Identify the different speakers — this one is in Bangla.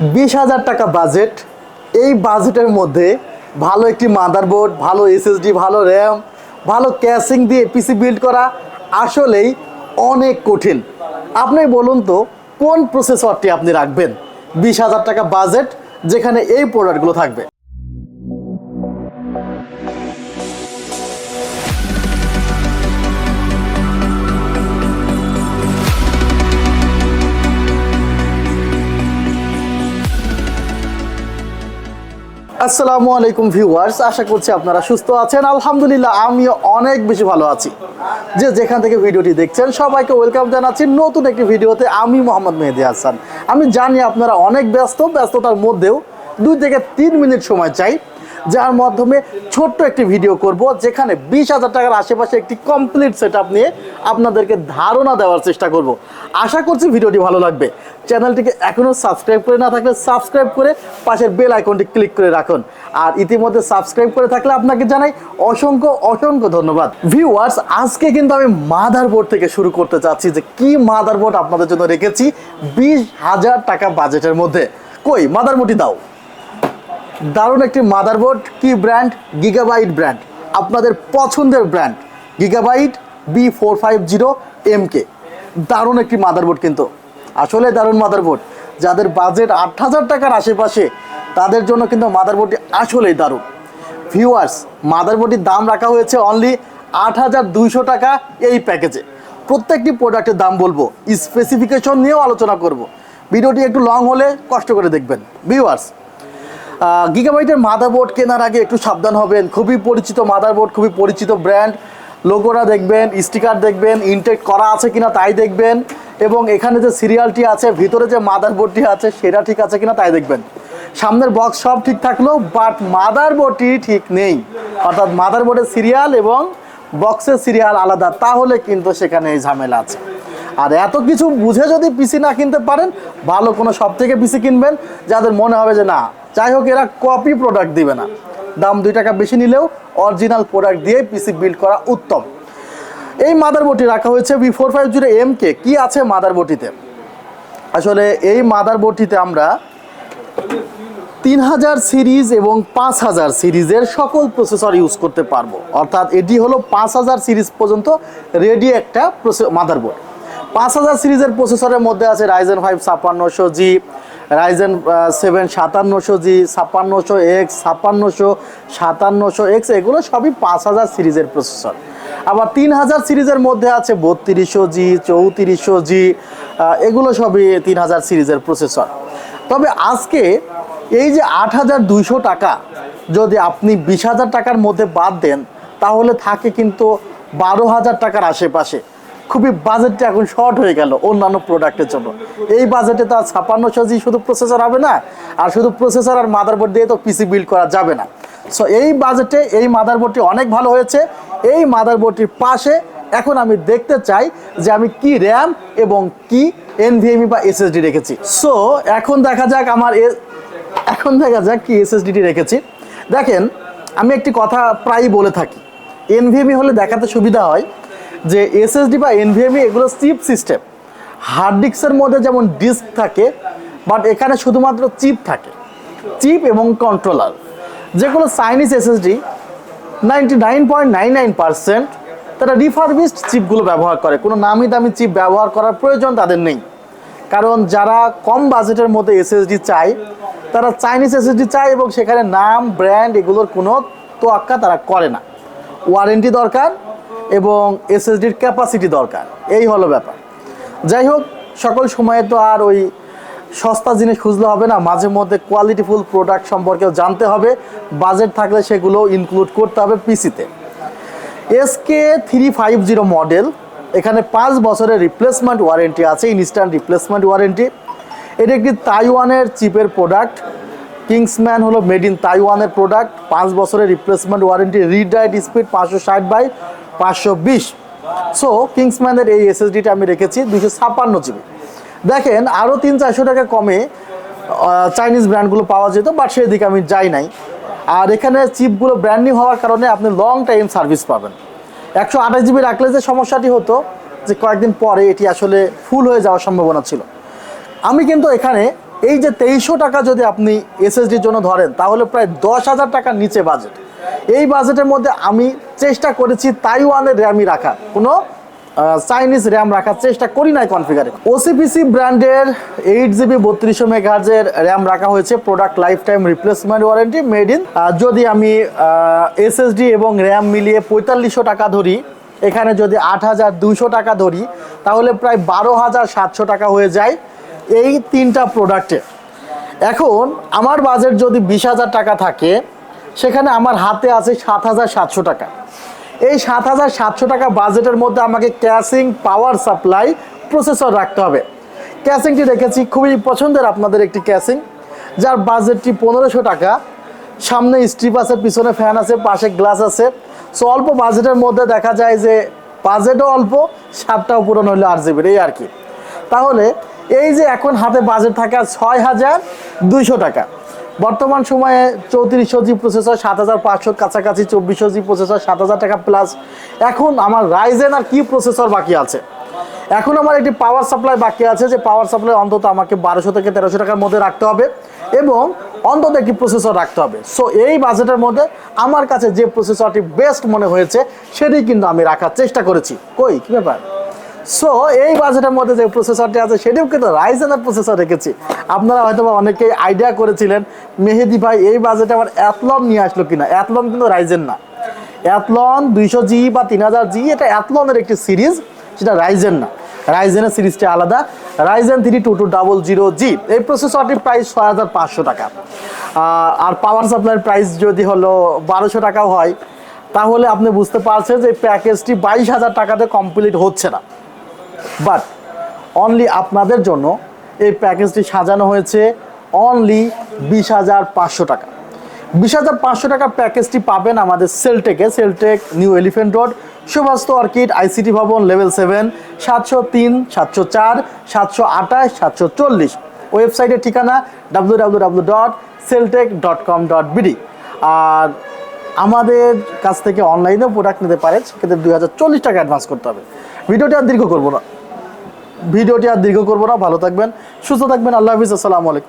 Speaker 1: বিশ হাজার টাকা বাজেট এই বাজেটের মধ্যে ভালো একটি মাদারবোর্ড ভালো এসএসডি ভালো র্যাম ভালো ক্যাশিং দিয়ে পিসি বিল্ড করা আসলেই অনেক কঠিন। আপনি বলুন তো, কোন প্রসেসরটি আপনি রাখবেন? বিশ হাজার টাকা বাজেট যেখানে এই প্রোডাক্টগুলো থাকবে। আসসালামু আলাইকুম ভিউয়ার্স, আশা করছি আপনারা সুস্থ আছেন। আলহামদুলিল্লাহ, আমিও অনেক বেশি ভালো আছি। যে যেখান থেকে ভিডিওটি দেখছেন, সবাইকে ওয়েলকাম জানাচ্ছি নতুন একটি ভিডিওতে আমি মোহাম্মদ মেহেদি হাসান। আমি জানি আপনারা অনেক ব্যস্ত, ব্যস্ততার মধ্যেও দুই থেকে তিন মিনিট সময় চাই। যার মাধ্যমে ছোট্ট একটি ভিডিও করব, যেখানে বিশ হাজার টাকার আশেপাশে একটি কমপ্লিট সেট নিয়ে আপনাদেরকে ধারণা দেওয়ার চেষ্টা করব। আশা করছি ভিডিওটি ভালো লাগবে। চ্যানেলটিকে এখনও সাবস্ক্রাইব করে না থাকলে সাবস্ক্রাইব করে পাশের বেল আইকনটি ক্লিক করে রাখুন। আর ইতিমধ্যে সাবস্ক্রাইব করে থাকলে আপনাকে জানাই অসংখ্য অসংখ্য ধন্যবাদ। ভিউয়ার্স আজকে কিন্তু আমি মাদারবোর্ড থেকে শুরু করতে চাচ্ছি যে কি মাদারবোর্ড আপনাদের জন্য রেখেছি বিশ হাজার টাকা বাজেটের মধ্যে। কই? মাদারবোর্ডটি দাও। দারুণ একটি মাদারবোর্ড কি ব্র্যান্ড গিগাবাইট ব্র্যান্ড আপনাদের পছন্দের brand Gigabyte B four five zero M K দারুণ একটি মাদারবোর্ড কিন্তু। আসলে দারুণ মাদারবোর্ড যাদের বাজেট আট হাজার টাকার আশেপাশে, তাদের জন্য কিন্তু মাদারবোর্ডটি আসলেই দারুণ। ভিউয়ার্স মাদারবোর্ডটির দাম রাখা হয়েছে অনলি আট হাজার দুইশো টাকা এই প্যাকেজে প্রত্যেকটি প্রোডাক্টের দাম বলব স্পেসিফিকেশন নিয়েও আলোচনা করব। ভিডিওটি একটু লং হলে কষ্ট করে দেখবেন। ভিউয়ার্স গিগাবাইটের মাদারবোর্ড কেনার আগে একটু সাবধান হবেন। খুবই পরিচিত মাদারবোর্ড খুবই পরিচিত ব্র্যান্ড লোগোরা দেখবেন স্টিকার দেখবেন ইনটেক করা আছে কিনা তাই দেখবেন। এবং এখানে যে সিরিয়ালটি আছে, ভিতরে যে মাদারবোর্ডটি আছে, সেটা ঠিক আছে কিনা তাই দেখবেন। সামনের বক্স সব ঠিক থাকলেও বাট মাদারবোর্ডটি ঠিক নেই। অর্থাৎ মাদারবোর্ডের সিরিয়াল এবং বক্সের সিরিয়াল আলাদা। তাহলে কিন্তু সেখানে এই ঝামেলা আছে। আর এত কিছু বুঝে যদি পিসি না কিনতে পারেন, ভালো কোনো সব থেকে পিসি কিনবেন, যাদের মনে হবে যে না যাই হোক, এরা কপি প্রোডাক্ট দিবে না। দাম দুই টাকা বেশি নিলেও অরিজিনাল প্রোডাক্ট দিয়ে পিসি বিল্ড করা উত্তম। এই মাদারবোর্ডটি রাখা হয়েছে B four five zero M K কী আছে মাদারবোর্ডটিতে আসলে এই মাদারবোর্ডটিতে আমরা তিন হাজার সিরিজ এবং পাঁচ হাজার সিরিজের সকল প্রসেসর ইউজ করতে পারব। অর্থাৎ এটি হলো পাঁচ হাজার সিরিজ পর্যন্ত রেডি একটা মাদারবোর্ড পাঁচ হাজার সিরিজের প্রসেসরের মধ্যে আছে রাইজেন ফাইভ ছাপ্পান্নশো জি রাইজেন সেভেন সাতান্নশো জি, ছাপ্পান্নশো এক্স ছাপ্পান্নশো, সাতান্নশো এক্স এগুলো সবই পাঁচ হাজার সিরিজের প্রসেসর। আবার তিন হাজার সিরিজের মধ্যে আছে বত্রিশশো জি, চৌত্রিশশো জি এগুলো সবই তিন হাজার সিরিজের প্রসেসর। তবে আজকে এই যে আট হাজার দুইশো টাকা, যদি আপনি বিশ হাজার টাকার মধ্যে বাদ দেন, তাহলে থাকে কিন্তু বারো হাজার টাকার আশেপাশে। খুবই বাজেটটা এখন শর্ট হয়ে গেল অন্যান্য প্রোডাক্টের জন্য। এই বাজেটে তো আর ছাপান্নশো জি শুধু প্রসেসর হবে না, আর শুধু প্রসেসর আর মাদারবোর্ড দিয়ে তো পিসি বিল্ড করা যাবে না। সো এই বাজেটে এই মাদারবোর্ডটি অনেক ভালো হয়েছে। এই মাদারবোর্ডটির পাশে এখন আমি দেখতে চাই যে আমি কি র্যাম এবং কি এনভিএমই বা এসএসডি রেখেছি। সো এখন দেখা যাক আমার এখন দেখা যাক কি এসএসডিটি রেখেছি। দেখেন, আমি একটি কথা প্রায়ই বলে থাকি। এনভিএমই হলে দেখাতে সুবিধা হয় যে এসএসডি বা এনভিএমই এগুলো চিপ সিস্টেম হার্ড ডিস্কের মধ্যে যেমন ডিস্ক থাকে বাট এখানে শুধুমাত্র চিপ থাকে। চিপ এবং কন্ট্রোলার যেগুলো Chinese SSD ninety nine point nine nine percent তারা রিফারবিস্ট চিপগুলো ব্যবহার করে। কোনো নামি দামি চিপ ব্যবহার করার প্রয়োজন তাদের নেই। কারণ যারা কম বাজেটের মধ্যে এসএসডি চায়, তারা চাইনিজ এসএসডি চায় এবং সেখানে নাম ব্র্যান্ড এগুলোর কোনো তোয়াক্কা তারা করে না। ওয়ারেন্টি দরকার এবং এসএসডির ক্যাপাসিটি দরকার। এই হলো ব্যাপার। যাই হোক, সকল সময়ে তো আর ওই সস্তা জিনিস খুঁজলে হবে না, মাঝে মধ্যে কোয়ালিটিফুল প্রোডাক্ট সম্পর্কেও জানতে হবে বাজেট থাকলে সেগুলো ইনক্লুড করতে হবে পিসিতে SK three five zero model এখানে পাঁচ বছরের রিপ্লেসমেন্ট ওয়ারেন্টি আছে ইনস্ট্যান্ট রিপ্লেসমেন্ট ওয়ারেন্টি এটি একটি তাইওয়ানের চিপের প্রোডাক্ট কিংসম্যান হলো মেড ইন তাইওয়ানের প্রোডাক্ট পাঁচ বছরের replacement warranty read write speed পাঁচশো ষাট বাই পাঁচশো বিশ। সো কিংসম্যানের এই এসএসডিটা আমি রেখেছি দুশো ছাপ্পান্ন জিবি। দেখেন আরও তিন চারশো টাকা কমে চাইনিজ ব্র্যান্ডগুলো পাওয়া যেত বাট সেই দিকে আমি যাই নাই। আর এখানে চিপগুলো ব্র্যান্ড নিউ হওয়ার কারণে আপনি লং টাইম সার্ভিস পাবেন। একশো আঠাশ জিবি রাখলে যে সমস্যাটি হতো, যে কয়েকদিন পরে এটি আসলে ফুল হয়ে যাওয়ার সম্ভাবনা ছিল। আমি কিন্তু এখানে এই যে তেইশশো টাকা যদি আপনি এসএসডির জন্য ধরেন, তাহলে প্রায় দশ হাজার টাকার নিচে বাজেট এই বাজেটের মধ্যে আমি চেষ্টা করেছি তাইওয়ানের র্যামই রাখা কোনো চাইনিজ র্যাম রাখার চেষ্টা করি নাই কনফিগারে ওসিপিসি ব্র্যান্ডের এইট জিবি বত্রিশশো মেগাহার্জের র্যাম রাখা হয়েছে product lifetime replacement warranty made in যদি আমি এসএসডি এবং র্যাম মিলিয়ে পঁয়তাল্লিশশো টাকা ধরি, এখানে যদি আট হাজার দুশো টাকা ধরি, তাহলে প্রায় বারো হাজার সাতশো টাকা হয়ে যায় এই তিনটা প্রোডাক্টে এখন, আমার বাজেট যদি বিশ হাজার টাকা থাকে সেখানে আমার হাতে আছে সাত হাজার সাতশো টাকা। এই সাত হাজার সাতশো টাকা বাজেটের মধ্যে আমাকে ক্যাশিং পাওয়ার সাপ্লাই প্রসেসর রাখতে হবে। ক্যাশিংটি রেখেছি, খুবই পছন্দের আপনাদের একটি ক্যাশিং, যার বাজেটটি পনেরোশো টাকা। সামনে স্ট্রিপ আছে, পিছনে ফ্যান আছে, পাশে গ্লাস আছে। সো অল্প বাজেটের মধ্যে দেখা যায় যে বাজেটও অল্প সাতটাও পূরণ হইল আর জিবির, এই আর কি। তাহলে এই যে এখন হাতে বাজেট থাকা ছয় হাজার দুইশো টাকা। বর্তমান সময়ে চৌত্রিশশো জি প্রসেসর সাত হাজার পাঁচশোর কাছাকাছি চব্বিশশো জি প্রসেসর সাত হাজার টাকা প্লাস এখন আমার রাইজেন আর কি প্রসেসর বাকি আছে? এখন আমার একটি পাওয়ার সাপ্লাই বাকি আছে, যে পাওয়ার সাপ্লাই অন্তত আমাকে বারোশো থেকে তেরোশো টাকার মধ্যে রাখতে হবে এবং অন্তত একটি প্রসেসর রাখতে হবে। সো এই বাজেটের মধ্যে আমার কাছে যে প্রসেসরটি বেস্ট মনে হয়েছে, সেটি কিন্তু আমি রাখার চেষ্টা করেছি। কই? কী ব্যাপার? সো এই বাজেটের মধ্যে যে প্রসেসরটি আছে, সেটিও কিন্তু রাইজেনের প্রসেসর রেখেছি। আপনারা হয়তো বা অনেকেই আইডিয়া করেছিলেন, মেহেদি ভাই, এই বাজেটে আবার অ্যাথলন নিয়ে আসলো কিনা? অ্যাথলন কিন্তু রাইজেন না। অ্যাথলন দুইশো জি বা তিন হাজার জি এটা অ্যাথলনের একটি সিরিজ সেটা রাইজেন না। রাইজেনের সিরিজটি আলাদা। Ryzen three two two double zero G এই প্রসেসরটির প্রাইস ছয় হাজার পাঁচশো টাকা। আর পাওয়ার সাপ্লাইয়ের প্রাইস যদি হলো বারোশো টাকাও হয়, তাহলে আপনি বুঝতে পারছেন যে প্যাকেজটি বাইশ হাজার টাকাতে কমপ্লিট হচ্ছে না। বাট অনলি আপনাদের জন্য এই প্যাকেজটি সাজানো হয়েছে অনলি বিশ হাজার পাঁচশো টাকা। বিশ হাজার পাঁচশো টাকার প্যাকেজটি পাবেন আমাদের সেলটেকে Celltech new elephant Road Subastu Orchid ICT ভবন লেভেল সেভেন সাতশো তিন, সাতশো চার, সাতশো আঠাশ, সাতশো চল্লিশ। ওয়েবসাইটের ঠিকানা W W W dot Celltech dot com dot BD আর আমাদের কাছ থেকে অনলাইনেও প্রোডাক্ট নিতে পারে, সেক্ষেত্রে দুই হাজার চল্লিশ টাকা অ্যাডভান্স করতে হবে। ভিডিওটি আর দীর্ঘ করব না। ভিডিওটি আর দীর্ঘ করব না। ভালো থাকবেন, সুস্থ থাকবেন। আল্লাহ হাফিজ, আসসালামু আলাইকুম।